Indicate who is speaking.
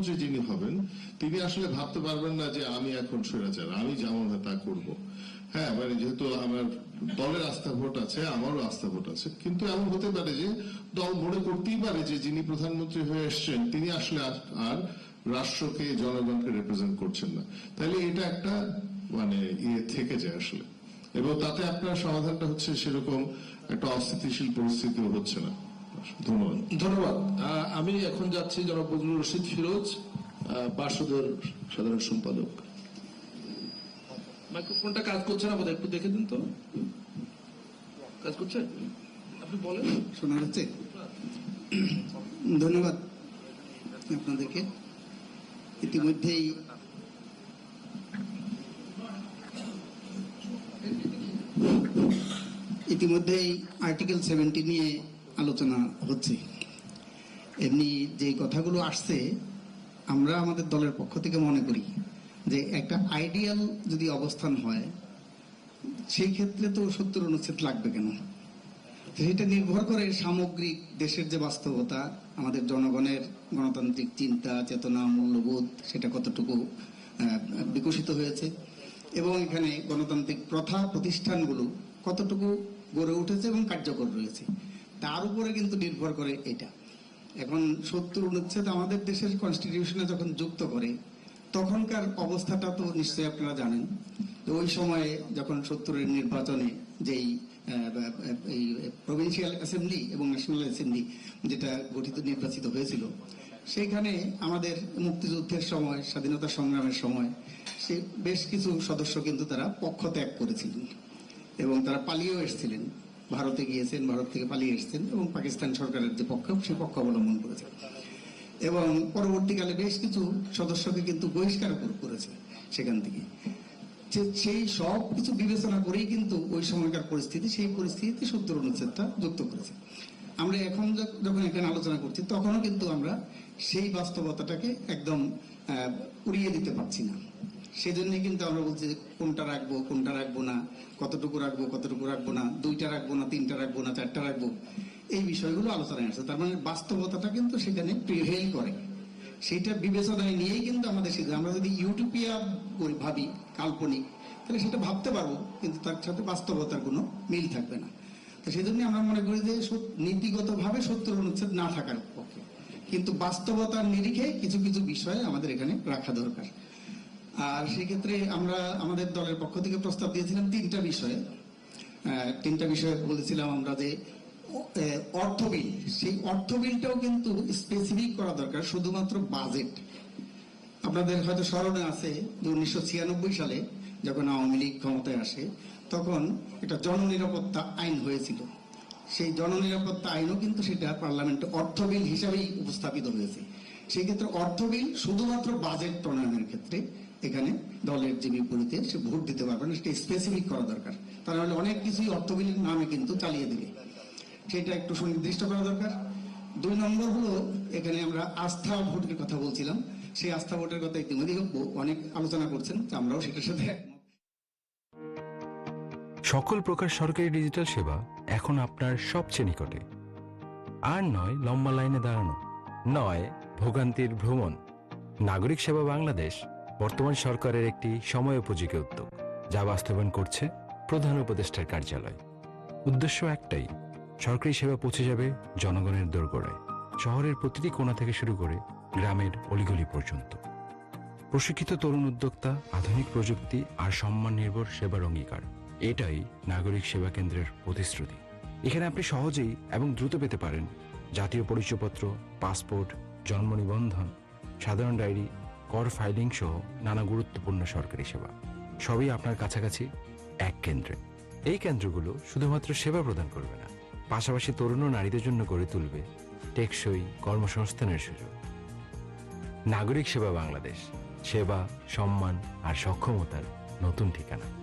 Speaker 1: প্রধানমন্ত্রী যিনি হবেন, তিনি আসলে ভাবতে পারবেন না যে আমি এখন স্বৈরাচার, আমি যেমন তা করব। হ্যাঁ মানে যেহেতু আমার দলের আস্থা ভোট আছে, আমারও আস্থা ভোট আছে, কিন্তু এমন হতে পারে যে দল মনে করতেই পারে যে যিনি প্রধানমন্ত্রী হয়ে এসছেন, তিনি আসলে আর- আর রাষ্ট্রকে, জনগণকে রিপ্রেজেন্ট করছেন না। তাহলে এটা একটা মানে ইয়ে থেকে যায় আসলে। এবং তাতে আপনার সমাধানটা হচ্ছে সেরকম একটা অস্থিতিশীল পরিস্থিতিও হচ্ছে না। ধন্যবাদ।
Speaker 2: ধন্যবাদ। আমি এখন যাচ্ছি জনাব বজলুর রশিদ ফিরোজ বাসদের সাধারণ সম্পাদক। মাইক্রোফোনটা কাজ করছে না বোধহয়? একটু দেখে দিন তো। কাজ করছে? আপনি বলেন।
Speaker 3: শোনা যাচ্ছে? ধন্যবাদ আপনাদেরকে। ইতিমধ্যেই ইতিমধ্যেই আর্টিকেল সেভেন্টি নিয়ে আলোচনা হচ্ছে। এমনি যে কথাগুলো আসছে, আমরা আমাদের দলের পক্ষ থেকে মনে করি যে একটা আইডিয়াল যদি অবস্থান হয়, সেই ক্ষেত্রে তো সত্তর অনুচ্ছেদ লাগবে কেন? সেটা নির্ভর করে সামগ্রিক দেশের যে বাস্তবতা, আমাদের জনগণের গণতান্ত্রিক চিন্তা, চেতনা, মূল্যবোধ, সেটা কতটুকু বিকশিত হয়েছে, এবং এখানে গণতান্ত্রিক প্রথা প্রতিষ্ঠানগুলো কতটুকু গড়ে উঠেছে এবং কার্যকর রয়েছে। তার উপরে কিন্তু নির্ভর করে এটা। এখন সত্তর অনুচ্ছেদ আমাদের দেশের কনস্টিটিউশনে যখন যুক্ত করে, তখনকার অবস্থাটা তো নিশ্চয়ই আপনারা জানেন। তো ওই সময়ে যখন সত্তরের নির্বাচনে যেই এই প্রভিন্সিয়াল অ্যাসেম্বলি এবং ন্যাশনাল অ্যাসেম্বলি যেটা গঠিত, নির্বাচিত হয়েছিল, সেখানে আমাদের মুক্তিযুদ্ধের সময়, স্বাধীনতা সংগ্রামের সময় সে বেশ কিছু সদস্য কিন্তু তারা পক্ষ ত্যাগ করেছিলেন এবং তারা পালিয়েও এসেছিলেন। ভারতে গিয়েছেন, ভারত থেকে পালিয়ে এসেছেন এবং পাকিস্তান সরকারের যে পক্ষ, সে পক্ষ অবলম্বন করেছেন এবং পরবর্তীকালে বেশ কিছু সদস্যকে কিন্তু বহিষ্কার করেছে সেখান থেকে। সেই সব কিছু বিবেচনা করেই কিন্তু ওই সময়কার পরিস্থিতি, সেই পরিস্থিতিতে সত্তর অনুচ্ছেদটা যুক্ত করেছে। আমরা এখন যখ- যখন এখানে আলোচনা করছি, তখনও কিন্তু আমরা সেই বাস্তবতাটাকে একদম উড়িয়ে দিতে পারছি না। সেজন্য কিন্তু আমরা বলছি যে কোনটা রাখব কোনটা রাখব না, কতটুকু রাখব কতটুকু রাখব না, দুইটা রাখব না, তিনটা রাখব না, চারটা রাখব, এই বিষয়গুলো আলোচনায় আসছে তার মানে বাস্তবতাটা কিন্তু সেখানে প্রিভেল করে। সেটা বিবেচনায় নিয়েই কিন্তু আমাদের সিদ্ধান্ত আমরা যদি ইউটোপিয়া ভাবি, কাল্পনিক, তাহলে সেটা ভাবতে পারব, কিন্তু তার সাথে বাস্তবতার কোনো মিল থাকবে না। তো সেই জন্য আমরা মনে করি যে নীতিগতভাবে সত্তর অনুচ্ছেদ না থাকার পক্ষে। কিন্তু বাস্তবতার নিরিখে কিছু কিছু বিষয় আমাদের এখানে রাখা দরকার। আর সেক্ষেত্রে আমরা আমাদের দলের পক্ষ থেকে প্রস্তাব দিয়েছিলাম তিনটা বিষয়ে। তিনটা বিষয়ে বলেছিলাম আমরা যে অর্থ বিল। সেই অর্থ বিলটাও কিন্তু স্পেসিফিক করা দরকার, শুধুমাত্র বাজেট আপনাদের হয়তো স্মরণে আছে যে উনিশশো ছিয়ানব্বই সালে যখন আওয়ামী লীগ ক্ষমতায় আসে, তখন একটা জননিরাপত্তা আইন হয়েছিল। সেই জননিরাপত্তা আইনও কিন্তু সেটা পার্লামেন্টে অর্থ বিল হিসাবেই উপস্থাপিত হয়েছে। সেই ক্ষেত্রে অর্থ বিল শুধুমাত্র বাজেট প্রণয়নের ক্ষেত্রে এখানে দলের যে বিপরীতে সে ভোট দিতে পারবে না, সেটা স্পেসিফিক করা দরকার। তা নাহলে অনেক কিছুই অর্থ বিলের নামে কিন্তু চালিয়ে দেবে। সেটা একটু সুনির্দিষ্ট করা দরকার। দুই নম্বর হলো, এখানে আমরা আস্থা ভোটের কথা বলছিলাম। সেই আস্থা ভোটের কথা ইতিমধ্যে অনেক আলোচনা করছেন আমরাও সেটার সাথে
Speaker 4: সকল প্রকার সরকারি ডিজিটাল সেবা এখন আপনার সবচেয়ে নিকটে। আর নয়, লম্বা লাইনে দাঁড়ানো। নয়, ভোগান্তির ভ্রমণ। নাগরিক সেবা বাংলাদেশ। বর্তমান সরকারের একটি সময়োপযোগী উদ্যোগ, যা বাস্তবায়ন করছে প্রধান উপদেষ্টার কার্যালয়। উদ্দেশ্য একটাই, সরকারি সেবা পৌঁছে যাবে জনগণের দোরগোড়ায়, শহরের প্রতিটি কোণা থেকে শুরু করে গ্রামের অলিগলি পর্যন্ত। প্রশিক্ষিত তরুণ উদ্যোক্তা, আধুনিক প্রযুক্তি আর সম্মান নির্ভর সেবার অঙ্গীকার, এটাই নাগরিক সেবা কেন্দ্রের প্রতিশ্রুতি। এখানে আপনি সহজেই এবং দ্রুত পেতে পারেন জাতীয় পরিচয়পত্র, পাসপোর্ট, জন্ম নিবন্ধন, সাধারণ ডায়েরি কর ফাইলিং সহ নানা গুরুত্বপূর্ণ সরকারি সেবা। সবই আপনার কাছাকাছি এক কেন্দ্রে। এই কেন্দ্রগুলো শুধুমাত্র সেবা প্রদান করবে না, পাশাপাশি তরুণ ও নারীদের জন্য গড়ে তুলবে টেকসই কর্মসংস্থানের সুযোগ। নাগরিক সেবা বাংলাদেশ, সেবা, সম্মান আর সক্ষমতার নতুন ঠিকানা।